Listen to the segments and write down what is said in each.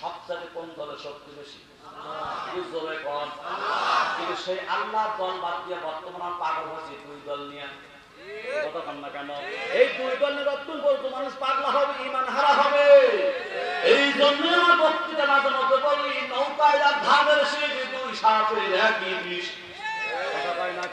সবচেয়ে কোন দলের শক্তি বেশি? কিন্তু সেই আল্লাহ দল বাদ দিয়ে বর্তমান পাগল হয়েছে দুই দল নিয়ে। এই দুই দলের অত্যন্ত মানুষ পাগলা হবে ইমান হারা হবে। এই জন্য বক্তৃতা মাঝে মধ্যে দুই সাপের একই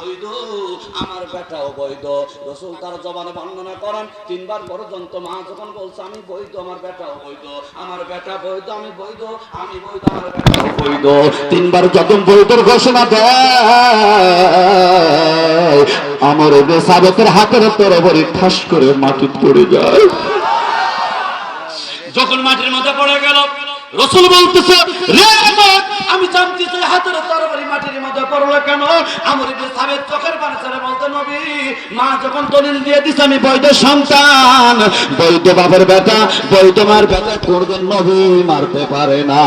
বৈধ, আমার বেটাও বৈধ। রসুল তার জবানে বর্ণনা করেন, তিনবার পর্যন্ত মা যখন বলছে, আমি বৈধ, আমার বেটাও বৈধ। আমার বেটা বৈধ, আমি বৈধ আমি বৈধ, আমার বেটাও বৈধ। তিনবার যখন বৈতর ঘোষণা দেয়, আমার বেসাবকের হাতের তরবারি ঠাস করে মাটি পড়ে যায়। যখন মাটির মধ্যে পড়ে গেল রসুল বলতেছে রে আমার, আমি জানতে চাই হাতের তরবারি মাটির মধ্যে পড়ল কেন? আমার সাবেদ চোখের পানি ছেড়ে বলতে নবী মা যখন দলিল দিয়ে দিছে আমি বৈধ সন্তান। বৈধ বাবার বেটা বৈধ মার বেটা করবেন নবী মারতে পারে না।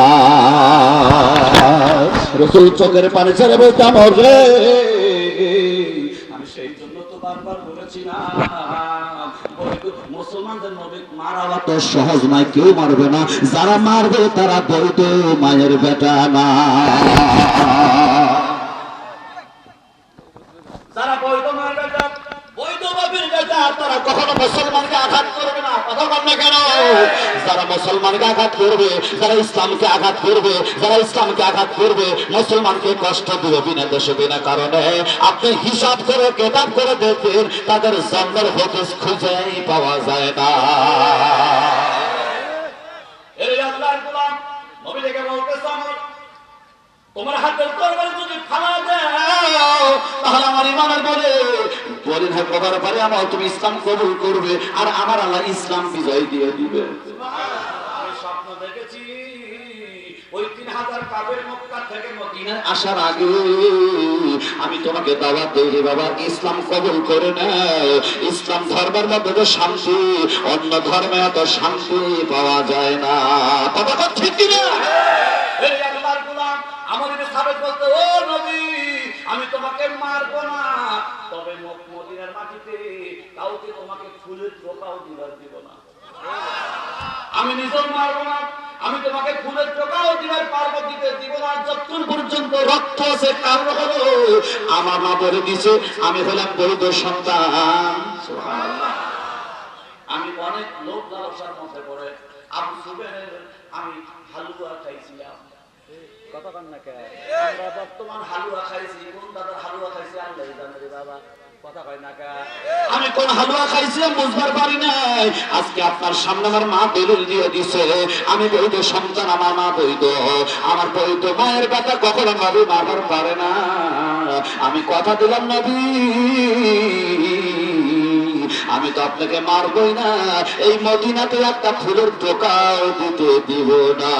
রসুল চোখের পানি ছেড়ে বলতাম রে আমি সেই জন্য তো সহজ নয় কেউ মারবে না। যারা মারবে তারা বৈধ মায়ের বেটা না যারা বৈধ মায়ের বেটা বৈধ বাপের বেটা তারা কখনো মুসলমানকে আঘাত করবে না। কথা বল না কেন? যারা মুসলমানকে আঘাত করবে, যারা ইসলামকে আঘাত করবে, যারা ইসলামকে আঘাত করবে, মুসলমানকে কষ্ট দিবে বিনা দেশে বিনা কারণে। আপনি হিসাব করে, কেতাব করে দেখবেন, তাদের জন্মের হদিস খুঁজেই পাওয়া যায় না এই আল্লাহর গোলাম নবী থেকে বলতেছে আমার আমার তুমি ইসলাম কবুল করবে, আর আমার আল্লাহ ইসলাম বিজয় দিয়ে দিবে। আসার আগে আমি তোমাকে দাওয়াত দিই বাবা, ইসলাম কবুল করে নাও। ইসলাম ধর্মের মধ্যে তো শান্তি, অন্য ধর্মে এত শান্তি পাওয়া যায় না। কথা ঠিক না এই আল্লাহর গোলাম আমার ইবে আমি তোমাকে মারবো না। তবে মদিনার মাটিতে কাউকে তোমাকে ফুলের টোকাও দিবার দিব না। আমি নিজেও মারবো না, আমি তোমাকে ফুলের টোকাও দিবার পারব, দিতে দিব না। যতক্ষণ পর্যন্ত রক্ত আছে কারণ হলো আমার মা বলে দিছে, আমি হলাম বৈধ সন্তান। আমি অনেক লোক লালসার মধ্যে পড়ে। আবু সুবের আমি হালুয়া খাইছিলাম। কথা কন না কে খাইছি খাইছি আমি কোন হালুয়া খাইছিলাম বুঝবার পারি নাই। আজকে আপনার সামনে আমার মা দলিল দিয়ে দিছে। আমি বৈধ সন্তান, আমার মা বৈধ। আমার বৈধ মায়ের কথা কখনো নবী মারবার পারে না। আমি কথা দিলাম নবী। আমি তো আপনাকে মারবই না। এই মদিনাতে একটা ফুলের টোকাও দিতে দিব না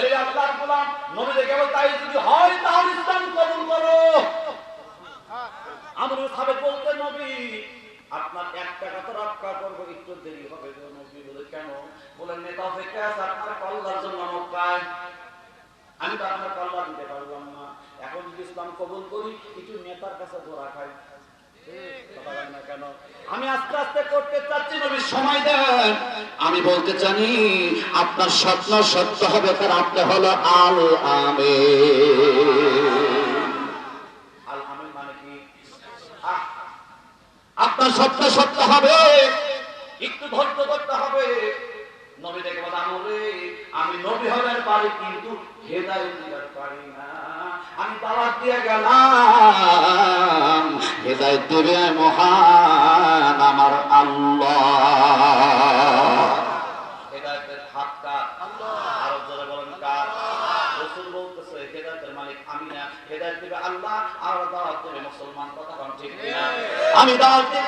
এই আল্লাহর গোলাম নবী দেখে বল তাই যদি হয় তাহলে ইসলাম কবুল করো আমরা সাবেক বলতে নবী আপনার একটা কথা রক্ষা করব একটু দেরি হবে কেন? বলেন আপনার আমি তো আপনার দিতে পারলাম না। এখন যদি ইসলাম করি, কিছু নেতার কাছে ধরা খাই। আমি বলতে জানি আপনার স্বপ্ন সত্য হবে, তার আপনি হলো আল আমে মানে আপনার স্বপ্ন সত্য হবে। হবে। নবী দেখে বলে আমরে আমি নবী হবার পারি, কিন্তু হেদায়ত দিবার পারি না। আমি দাওয়াত দিয়ে গেলাম। হেদায়ত দেবে মহান আমার আল্লাহ। হেদায়তের হাত কার? আরও জোরে বলেন, কার? রসুল বলতেছে, হেদায়তের মালিক আমি না। হেদায়ত দেবে আল্লাহ, আর দাওয়াত দেবে মুসলমান। কথা ঠিক আমি দাওয়াত গেলাম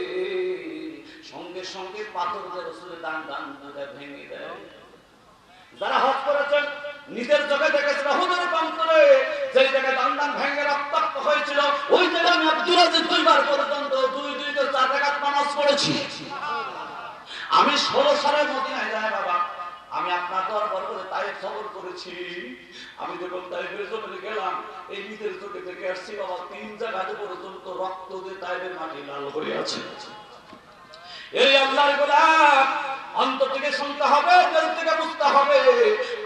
সঙ্গে সঙ্গে পাথর দিয়ে রসুলের দান দান ভেঙে দেয়। যারা হজ করেছেন, নিজের চোখে দেখেছিল হুজুরের প্রান্তরে যেই জায়গায় দান দান ভেঙে রক্তাক্ত হয়েছিল, ওই জায়গায় আমি আব্দুল আজিজ দুইবার পর্যন্ত দুই দুই তো চার টাকা নামাজ পড়েছি। আমি ষোলো সালের মদিনায় যাই বাবা, আমি আপনার দরবার করে তাই খবর করেছি। আমি যখন তাইফের জমিনে গেলাম, এই নিজের চোখে দেখে আসছি, বাবা, তিন জায়গাতে পর্যন্ত রক্ত দিয়ে তাইফের মাটি লাল হয়ে আছে। এই আল্লাহর গোলাম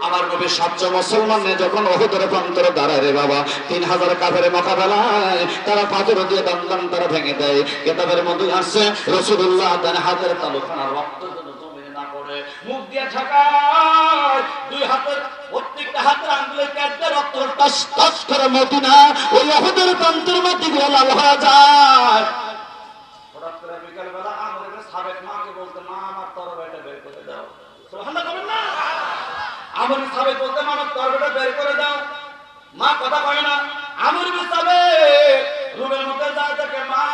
আমার নবী ভেঙে দেয়। কেতাবের মধ্যে আসছে রসুল্লাহ তার হাতের তালুখানা রক্ত মুখ দিয়ে ঠাকায় দুই হাতের, প্রত্যেকটা হাতের আঙ্গুলের ক্যাটে রক্ত টস মদিনা, ওই ওহুদের প্রান্তের মধ্যে গুলো হয়ে যায় হঠাৎ করে বিকাল বেলা আমার সাবেক মাকে বলতে মা আমার তরবারিটা বের করে দাও সুবহানাল্লাহ বলেন না আমার সাবেক বলতে মা আমার বের করে দাও। মা কথা কয় না সাবে মধ্যে যা থাকে মা,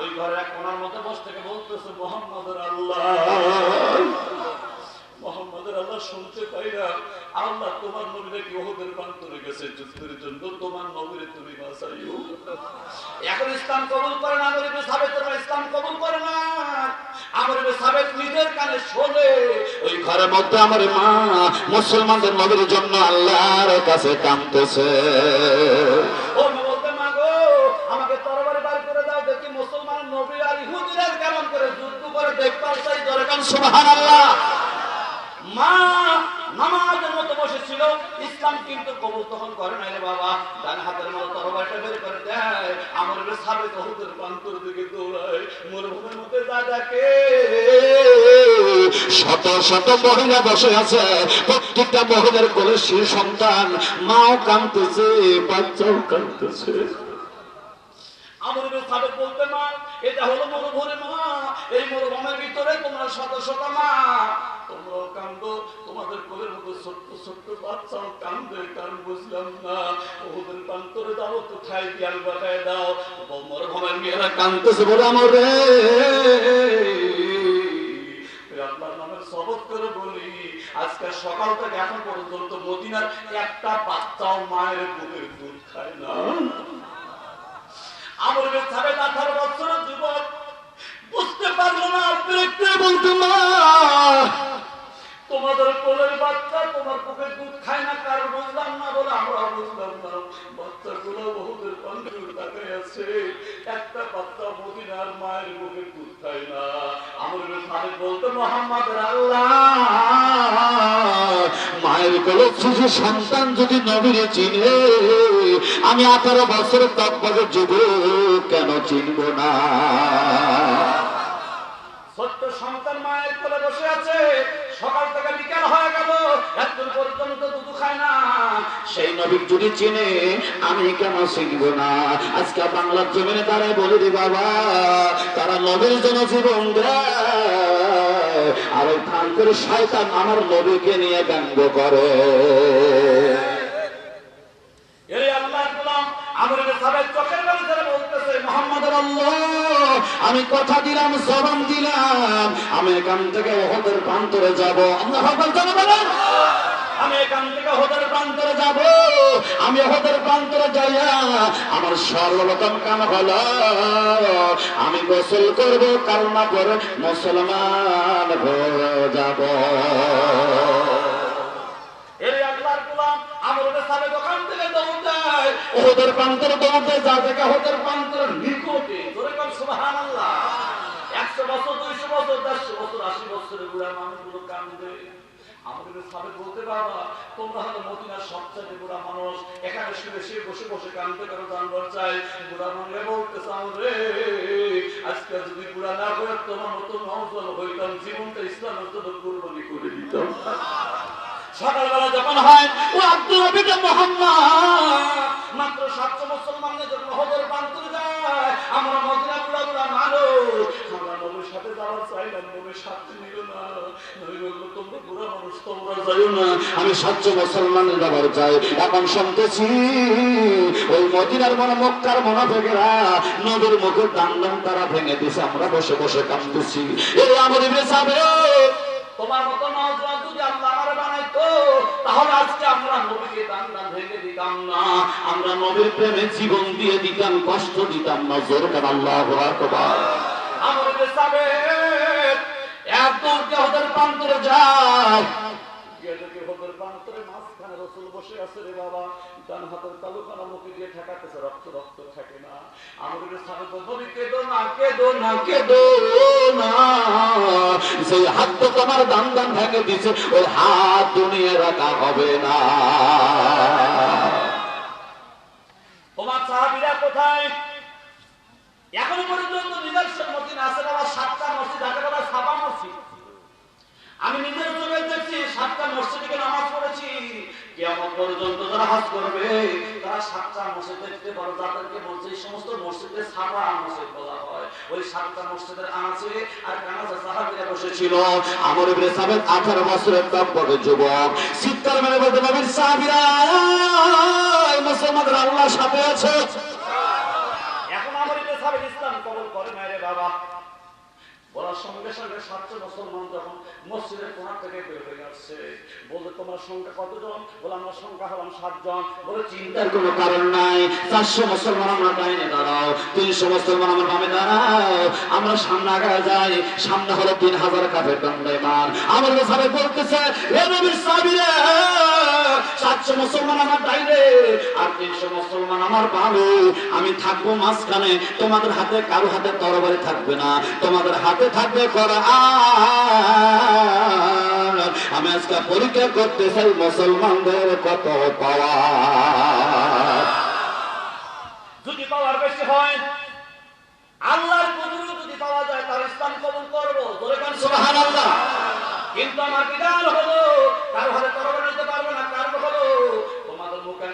ওই এক কোনার মধ্যে বসে থেকে বলতেছে আল্লাহ শুনতে না। তোমার গেছে তোমার এখন ইসলাম কবুল করে না তোমরা ইসলাম কবুল করে না। ওই ঘরের মধ্যে আমার মা মুসলমানদের নবীর জন্য আল্লাহর কাছে গো, আমাকে করে দাও, দেখি মুসলমান নবী কেমন করে চাই মা নামাজের মতো বসেছিল, ইসলাম কিন্তু কবুল তখন করে নাই রে বাবা ডান হাতের মতো তরবারিটা বের করে দেয় আমার সাবে প্রান্তর দিকে দৌড়ায় মরুভূমির মধ্যে ডাকে। শত শত মহিলা বসে আছে প্রত্যেকটা মহিলার কোলে শিশু সন্তান। মাও কাঁদতেছে বাচ্চাও কাঁদতেছে। সাবেক বলতে মা এটা হলো মরুভূমি মা এই মরুভূমির ভিতরে তোমরা শত শত মা। তোমাদের কোলের মধ্যে ছোট্ট ছোট্ট বাচ্চাও কান্দে কারণ বুঝলাম না। ওদের প্রান্তরে দাও খাই দিয়াল বাটায় দাও। মরুভূমির মেয়েরা কাঁদতেছে বলে শপথ করে বলি, আজকে সকাল থেকে এখন পর্যন্ত মদিনার একটা বাচ্চাও মায়ের বুকের দুধ খায় না। আমার ছাড়ে আঠারো বছরের যুবক। বুঝতে পারল না বিরক্তি বলতে মা। তোমাদের কোলের বাচ্চা, তোমার বুকের দুধ খায় না, কারণ বুঝলাম না বলে আমরা বুঝলাম না। বাচ্চাগুলো বহুদের পাঞ্জুর তাকায় আছে। একটা বাচ্চা মদিনার মায়ের বুকের দুধ খায় না। আমার মোহাম্মদ আল্লাহ মায়ের কোলে শিশু সন্তান যদি নবীর চিনে, আমি আঠারো বছরের তকবাদের যুগ কেন চিনব না? ছোট্ট সন্তান মায়ের কোলে বসে আছে। সকাল থেকে বিকাল হয়ে গেল। এতদিন পর্যন্ত দুধ খায় না। সেই নবীর যদি চিনে, আমি কেন চিনব না? আজকে বাংলার জমিনে তারাই বলে রে বাবা, তারা নবীর জন্য জীবন আর ওই ফান করে শয়তান আমার নবীকে নিয়ে ব্যঙ্গ করে। এই আল্লাহর গোলাম চোখের বাড়ি বলতেছে, মোহাম্মদ আল্লাহ আমি কথা দিলাম, জবান দিলাম। আমি এখান থেকে ওহদের প্রান্তরে যাব। বলেন। আমি এখান থেকে প্রান্তরে যাব। আমি যাইয়া আমার আমি গোসল করব, কালমা করে মুসলমান হয়ে যাব। ওহদের প্রান্তরে দৌড়তে যা থেকে ওহদের প্রান্তরে নিকটে। মতো জীবনটা ইসলামের করে দিতাম। সকালবেলা যখন হয়, ও আব্দুল হাবিব মোহাম্মদ, মাত্র সাতশো মুসলমানদের জন্য হজর প্রান্তরে যায়। আমরা আমরা আমি স্বচ্ছ মুসলমানের ব্যাপার চাই। এখন শুনতেছি, ওই মদিনার মনে, মক্কার মনে ভেঙেরা নদীর মুখের দান দান তারা ভেঙে দিছে। আমরা বসে বসে কাঁদতেছি। এই আমাদের সাবে তোমার মতো নওজোয়ান যদি আল্লাহ আমারে বানাইতো, তাহলে আজকে আমরা নবীকে দান দান ভেঙে দিতাম না। আমরা নবীর প্রেমে জীবন দিয়ে দিতাম, কষ্ট দিতাম না। জোর কার আল্লাহ যায়। গিয়ে দেখি হদের প্রান্তরে মাঝখানে রসুল বসে আছে রে বাবা। ডান হাতের তালুখানা মুখে দিয়ে ঠেকাতেছে রক্ত রক্ত থাকে না। আমাদের সাবে তো নবী না কেঁদো না কেঁদো না। সেই হাত তো তোমার দান দান ভেঙে দিছে ওই হাত দুনিয়া রাখা হবে না। তোমার সাহাবিরা কোথায়? এখনও পর্যন্ত নিদর্শন মসজিদ আছে বাবা সাতটা মসজিদ আছে বাবা সাবা মসজিদ আমি নিজের চোখে দেখছি সাতটা মসজিদে নামাজ পড়েছি কেমন পর্যন্ত যারা হাজ করবে তারা সাতটা মসজিদ পারো, যাদেরকে বলছে এই সমস্ত মসজিদে সাবা মসজিদ বলা হয়। ওই সাতটা মসজিদের আনাচে আর কানাচে সাহাবিরা বসেছিল। আমর ইবনে সাবেদ 18 বছরের তকবক যুবক। চিৎকার মেরে বলতে নবীর সাহাবীরা মুসলমানদের আল্লাহ সাথে আছে। এখন আমার এটা সাবেক ইসলাম কবল করে না রে বাবা। বলার সঙ্গে সঙ্গে সাতশো মুসলমান যখন মসজিদের কোনা থেকে বের হয়ে আসছে বলতে তোমার সংখ্যা কতজন? বলে, আমার সংখ্যা হলাম সাতজন। বলে, চিন্তার কোনো কারণ নাই। চারশো মুসলমান আমরা ডাইনে দাঁড়াও। তিনশো মুসলমান আমার বামে দাঁড়াও। আমরা সামনে আগায় যাই। সামনে হলো তিন হাজার কাফের দণ্ডায়মান আমার সাহেব বলতেছে নবীর সাহাবীরা সাতশো মুসলমান আমার আর তিনশো মুসলমান আমার বামে। আমি থাকব মাঝখানে। তোমাদের হাতে কারও হাতে তরবারি থাকবে না। তোমাদের হাতে থাকবে কোরআন। আমি আজকে পরীক্ষা করতে চাই মুসলমানদের কত পাওয়া? যদি পাওয়ার বেশি হয় আল্লাহর কবুল যদি পাওয়া যায় তার ইসলাম কবুল করব। কিন্তু আমার বিধান হলো কারও হাতে তরবারি নিতে পারবে না কারণ হলো তোমাদের মুখে আমি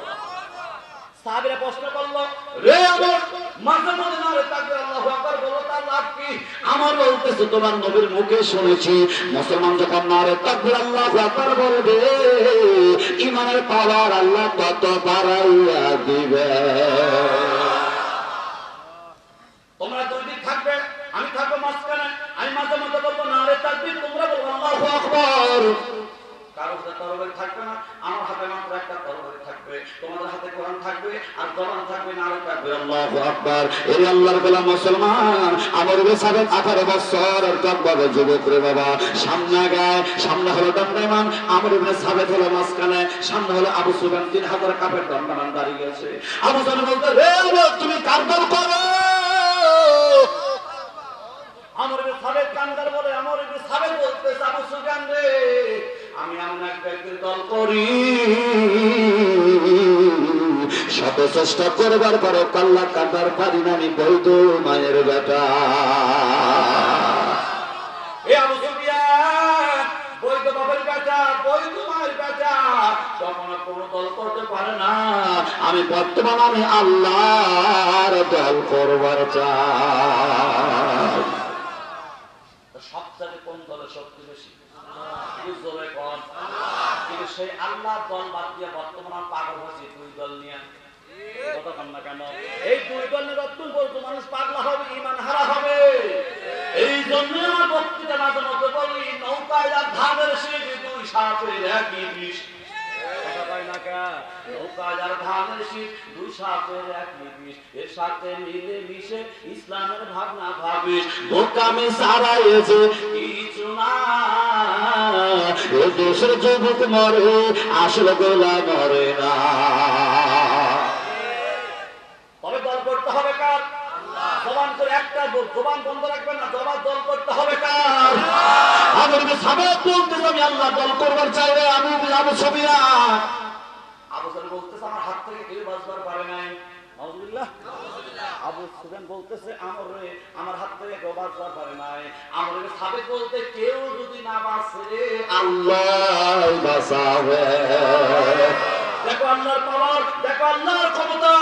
সাহাবীরা প্রশ্ন করল, রে আমার মাঝে মধ্যে না রে তাকবীর আল্লাহু আকবার, বলো তার লাভ কি? আমার বলতেছে, তোমার নবীর মুখে শুনেছি, মুসলমান যখন নারে তাকবীর আল্লাহু আকবার বলবে, ইমানের পাওয়ার আল্লাহ তত বাড়াইয়া দিবে? তোমরা দুই দিক থাকবে, আমি থাকব মাঝখানে, আমি মাঝে মধ্যে বলব না রে তাকবীর তোমরা বলব আল্লাহু আকবার। কারও হাতে তরবারি থাকবে না, আমার হাতে মাত্র একটা তরবারি থাকবে আমার বেসাবেন 18 বছর আর কব্বাবে যুবক রে বাবা। সামনে গায় সামনে হলো দণ্ডায়মান ইবনে সাবেত কাপের দণ্ডায়মান দাঁড়িয়ে গেছে। আবু সুফিয়ান বলতে তুমি কার করো? আমার যে সাবেক কান্দার বলে, আমার সাবেক বলতে, আবু সুফিয়ান রে আমি ব্যক্তির দল করি। শত চেষ্টা করবার পরে কাল্লা কাটার পারি না আমি বৈধ মায়ের বেটা। এ আবু সুফিয়ান বৈধ বাবার বেটা বৈধ মায়ের বেটা কখনো কোনো দল করতে পারে না। আমি বর্তমান আমি আল্লাহর দল করবার চাই সবচেয়ে কোন দলের শক্তি বেশি জোরে কন কিন্তু সেই আল্লাহ দল বাদ দিয়ে বর্তমান পাগল হয়েছে দুই দল নিয়ে। না কেন? এই দুই দল নিয়ে মানুষ পাগলা হবে ইমান হারা হবে। এই জন্য আমার বক্তৃতা মাঝে মধ্যে বলি দুই সাপের একই বিষ কথা কয় না কা? নৌকায় আর ধানের শীষ দুই সাপের একই বিষ এর সাথে মিলে মিশে ইসলামের ভাবনা ভাবিস। বোকামি সারাইছে কিছু না। এ দেশের যুবক মরে আসলে গোলা মরে না। তবে দল করতে হবে কার? জবান করে একটা জবান বন্ধ রাখবেন না জবান দল করতে হবে কার? সাবেক আমি আল্লাহ দল করবার চাইলে আমি আমি আবু সাল বলতেছে আমার হাত থেকে কেউ বাঁচবার পারে নাই। নাউজুবিল্লাহ। সুফিয়ান বলতেছে আমর রে আমার হাত থেকে কেউ বাঁচতে পারে নাই। আমর সাবেক বলতে কেউ যদি না বাঁচে আল্লাহ বাঁচাবে। দেখো আল্লাহর পাওয়ার দেখো আল্লাহর ক্ষমতা।